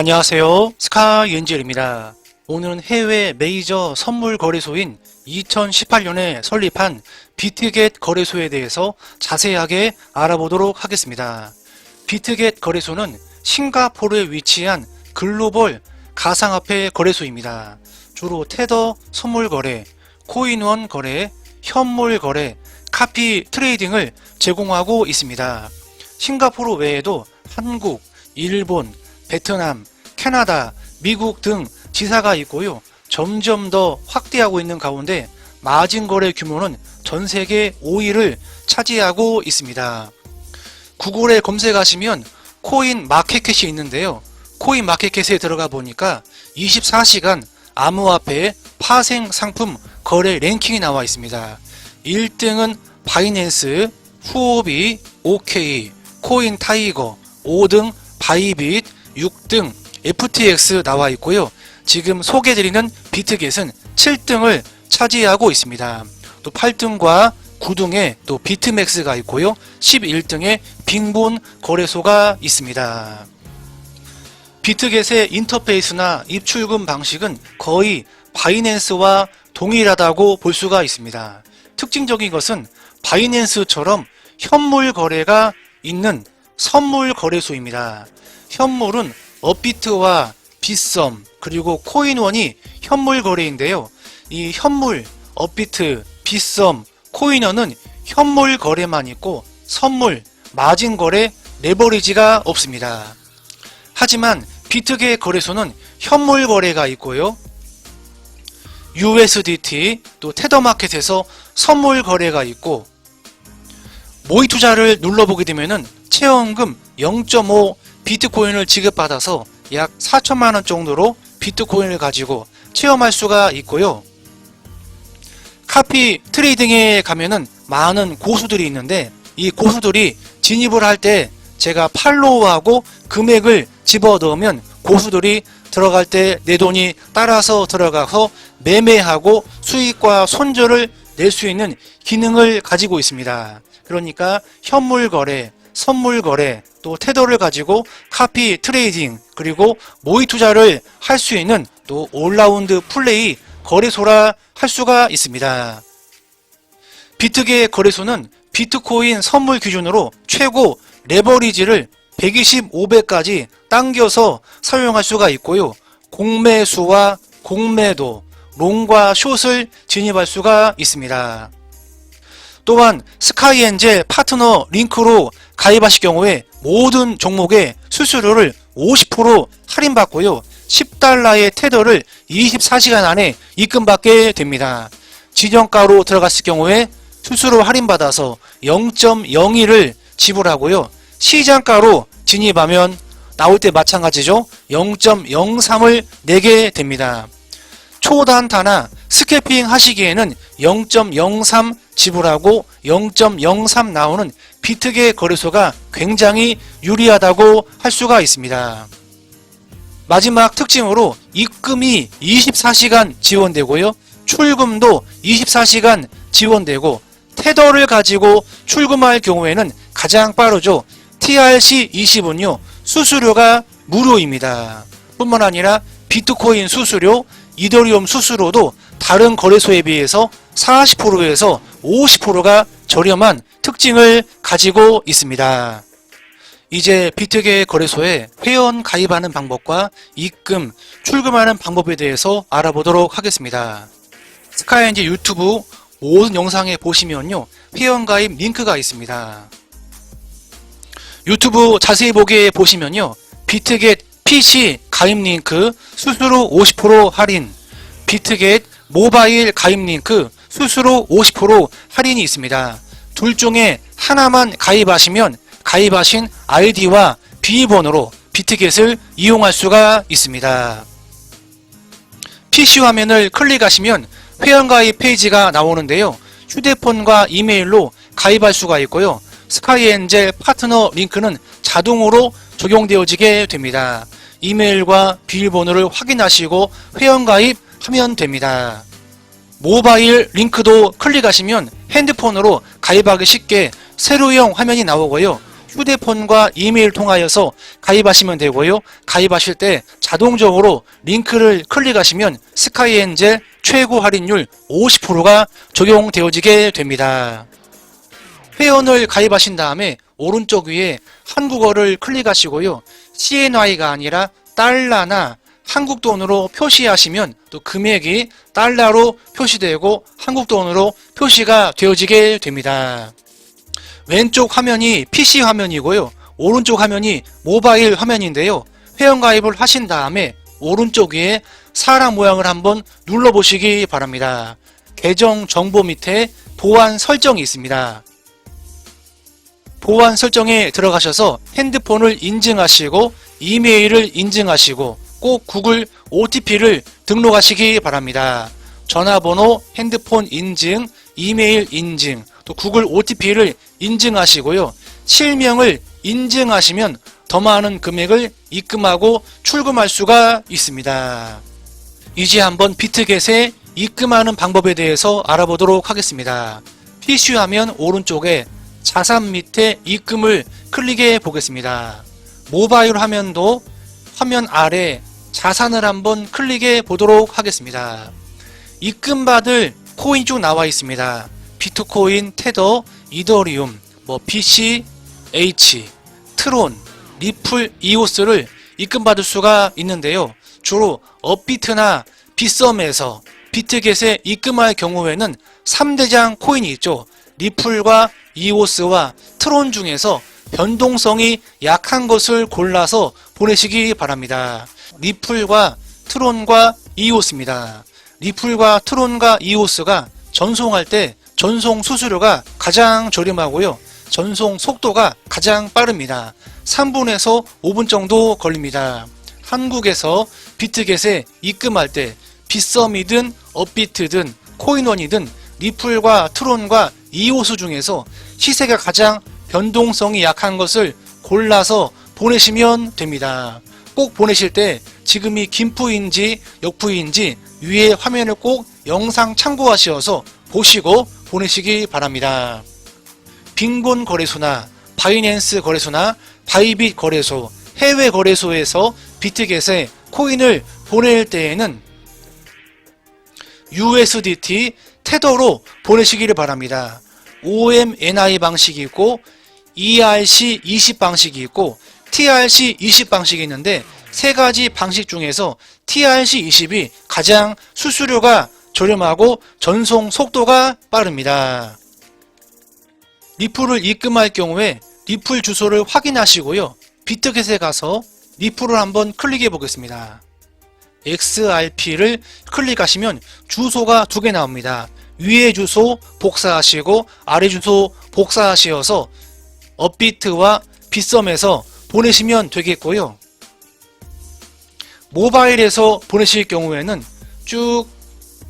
안녕하세요. 스카이엔젤입니다. 오늘은 해외 메이저 선물 거래소인 2018년에 설립한 비트겟 거래소에 대해서 자세하게 알아보도록 하겠습니다. 비트겟 거래소는 싱가포르에 위치한 글로벌 가상화폐 거래소입니다. 주로 테더 선물 거래, 코인원 거래, 현물 거래, 카피 트레이딩을 제공하고 있습니다. 싱가포르 외에도 한국, 일본, 베트남, 캐나다, 미국 등 지사가 있고요. 점점 더 확대하고 있는 가운데 마진 거래 규모는 전 세계 5위를 차지하고 있습니다. 구글에 검색하시면 코인 마켓캣이 있는데요. 코인 마켓캣에 들어가 보니까 24시간 암호화폐 파생 상품 거래 랭킹이 나와 있습니다. 1등은 바이낸스, 후오비, 오케이, 코인 타이거, 5등 바이빗, 6등 FTX 나와 있고요. 지금 소개드리는 비트겟은 7등을 차지하고 있습니다. 또 8등과 9등에 또 비트맥스가 있고요. 11등에 빙본 거래소가 있습니다. 비트겟의 인터페이스나 입출금 방식은 거의 바이낸스와 동일하다고 볼 수가 있습니다. 특징적인 것은 바이낸스처럼 현물 거래가 있는 선물 거래소입니다. 현물은 업비트와 빗썸 그리고 코인원이 현물 거래인데요. 이 현물, 업비트, 빗썸, 코인원은 현물 거래만 있고 선물, 마진 거래, 레버리지가 없습니다. 하지만 비트계 거래소는 현물 거래가 있고요. USDT 또 테더마켓에서 선물 거래가 있고 모의 투자를 눌러보게 되면은 체험금 0.5 비트코인을 지급받아서 약 4천만 원 정도로 비트코인을 가지고 체험할 수가 있고요. 카피 트레이딩에 가면은 많은 고수들이 있는데 이 고수들이 진입을 할 때 제가 팔로우하고 금액을 집어 넣으면 고수들이 들어갈 때 내 돈이 따라서 들어가서 매매하고 수익과 손절을 낼 수 있는 기능을 가지고 있습니다. 그러니까 현물 거래, 선물 거래, 또 테더를 가지고 카피 트레이딩, 그리고 모의 투자를 할 수 있는 또 올라운드 플레이 거래소라 할 수가 있습니다. 비트계 거래소는 비트코인 선물 기준으로 최고 레버리지를 125배까지 당겨서 사용할 수가 있고요. 공매수와 공매도, 롱과 숏을 진입할 수가 있습니다. 또한 스카이엔젤 파트너 링크로 가입하실 경우에 모든 종목의 수수료를 50% 할인받고요. 10달러의 테더를 24시간 안에 입금받게 됩니다. 지정가로 들어갔을 경우에 수수료 할인받아서 0.01을 지불하고요. 시장가로 진입하면 나올 때 마찬가지죠. 0.03을 내게 됩니다. 초단타나 스캐핑 하시기에는 0.03 지불하고 0.03 나오는 비트계 거래소가 굉장히 유리하다고 할 수가 있습니다. 마지막 특징으로 입금이 24시간 지원되고요. 출금도 24시간 지원되고 테더를 가지고 출금할 경우에는 가장 빠르죠. TRC20은요. 수수료가 무료입니다. 뿐만 아니라 비트코인 수수료, 이더리움 수수료도 다른 거래소에 비해서 40%에서 50%가 저렴한 특징을 가지고 있습니다. 이제 비트계 거래소에 회원 가입하는 방법과 입금, 출금하는 방법에 대해서 알아보도록 하겠습니다. 스카이엔지 유튜브 모든 영상에 보시면요. 회원 가입 링크가 있습니다. 유튜브 자세히 보기에 보시면요. 비트겟 PC 가입 링크 수수료 50% 할인, 비트겟 모바일 가입 링크 수수료 50% 할인이 있습니다. 둘 중에 하나만 가입하시면 가입하신 아이디와 비번호로 비트겟을 이용할 수가 있습니다. PC 화면을 클릭하시면 회원가입 페이지가 나오는데요. 휴대폰과 이메일로 가입할 수가 있고요. 스카이엔젤 파트너 링크는 자동으로 적용되어지게 됩니다. 이메일과 비밀번호를 확인하시고 회원가입 하면 됩니다. 모바일 링크도 클릭하시면 핸드폰으로 가입하기 쉽게 세로형 화면이 나오고요. 휴대폰과 이메일 통하여서 가입하시면 되고요. 가입하실 때 자동적으로 링크를 클릭하시면 스카이엔젤 최고 할인율 50%가 적용되어지게 됩니다. 회원을 가입하신 다음에 오른쪽 위에 한국어를 클릭하시고요. CNY가 아니라 달러나 한국 돈으로 표시하시면 또 금액이 달러로 표시되고 한국 돈으로 표시가 되어지게 됩니다. 왼쪽 화면이 PC 화면이고요. 오른쪽 화면이 모바일 화면인데요. 회원 가입을 하신 다음에 오른쪽 위에 사람 모양을 한번 눌러보시기 바랍니다. 계정 정보 밑에 보안 설정이 있습니다. 보안 설정에 들어가셔서 핸드폰을 인증하시고 이메일을 인증하시고 꼭 구글 OTP를 등록하시기 바랍니다. 전화번호, 핸드폰 인증, 이메일 인증, 또 구글 OTP를 인증하시고요. 실명을 인증하시면 더 많은 금액을 입금하고 출금할 수가 있습니다. 이제 한번 비트겟에 입금하는 방법에 대해서 알아보도록 하겠습니다. PC 화면 오른쪽에 자산 밑에 입금을 클릭해 보겠습니다. 모바일 화면도 화면 아래 자산을 한번 클릭해 보도록 하겠습니다. 입금받을 코인 쭉 나와 있습니다. 비트코인, 테더, 이더리움, 뭐 BC, H, 트론, 리플, 이오스를 입금받을 수가 있는데요. 주로 업비트나 빗썸에서 비트겟에 입금할 경우에는 3대장 코인이 있죠. 리플과 이오스와 트론 중에서 변동성이 약한 것을 골라서 보내시기 바랍니다. 리플과 트론과 이오스입니다. 리플과 트론과 이오스가 전송할 때 전송 수수료가 가장 저렴하고요. 전송 속도가 가장 빠릅니다. 3분에서 5분 정도 걸립니다. 한국에서 비트겟에 입금할 때 빗썸이든 업비트든 코인원이든 리플과 트론과 이오스 중에서 시세가 가장 변동성이 약한 것을 골라서 보내시면 됩니다. 꼭 보내실 때 지금이 김프인지 역프인지 위에 화면을 꼭 영상 참고하셔서 보시고 보내시기 바랍니다. 빈곤 거래소나 바이낸스 거래소나 바이빗 거래소, 해외 거래소에서 비트겟에 코인을 보낼 때에는 USDT 테더로 보내시기를 바랍니다. OMNI 방식이 있고 ERC20 방식이 있고 TRC20 방식이 있는데 세 가지 방식 중에서 TRC20이 가장 수수료가 저렴하고 전송 속도가 빠릅니다. 리플을 입금할 경우에 리플 주소를 확인하시고요. 비트겟에 가서 리플을 한번 클릭해 보겠습니다. XRP를 클릭하시면 주소가 두 개 나옵니다. 위에 주소 복사하시고 아래 주소 복사하시어서 업비트와 빗썸에서 보내시면 되겠고요. 모바일에서 보내실 경우에는 쭉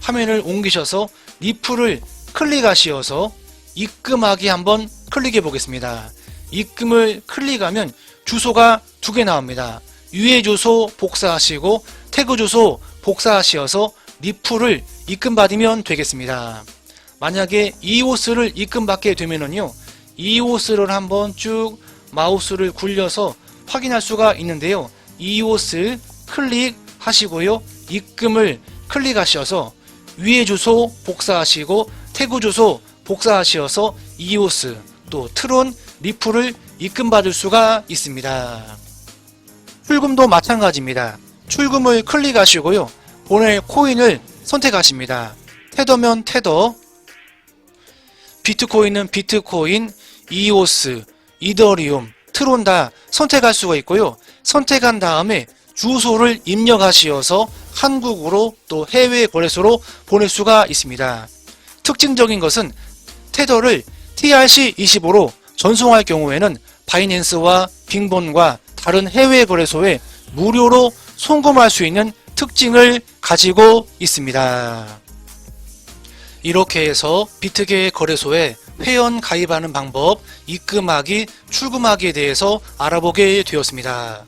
화면을 옮기셔서 리플을 클릭하시어서 입금하기 한번 클릭해 보겠습니다. 입금을 클릭하면 주소가 두 개 나옵니다. 위에 주소 복사하시고 태그 주소 복사하시어서 리플을 입금받으면 되겠습니다. 만약에 이오스를 입금받게 되면은요, 이오스를 한번 쭉 마우스를 굴려서 확인할 수가 있는데요. 이오스 클릭하시고요. 입금을 클릭하셔서 위에 주소 복사하시고 태그 주소 복사하셔서 이오스 또 트론 리플을 입금받을 수가 있습니다. 출금도 마찬가지입니다. 출금을 클릭하시고요. 보낼 코인을 선택하십니다. 테더면 테더, 비트코인은 비트코인, 이오스, 이더리움, 트론 다 선택할 수가 있고요. 선택한 다음에 주소를 입력하시어서 한국으로 또 해외 거래소로 보낼 수가 있습니다. 특징적인 것은 테더를 TRC25로 전송할 경우에는 바이낸스와 빙본과 다른 해외 거래소에 무료로 송금할 수 있는 특징을 가지고 있습니다. 이렇게 해서 비트계 거래소에 회원 가입하는 방법, 입금하기, 출금하기에 대해서 알아보게 되었습니다.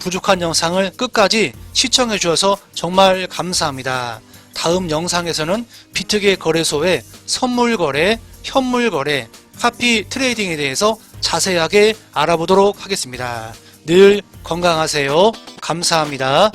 부족한 영상을 끝까지 시청해 주셔서 정말 감사합니다. 다음 영상에서는 비트계 거래소의 선물 거래, 현물 거래, 카피 트레이딩에 대해서 자세하게 알아보도록 하겠습니다. 늘 건강하세요. 감사합니다.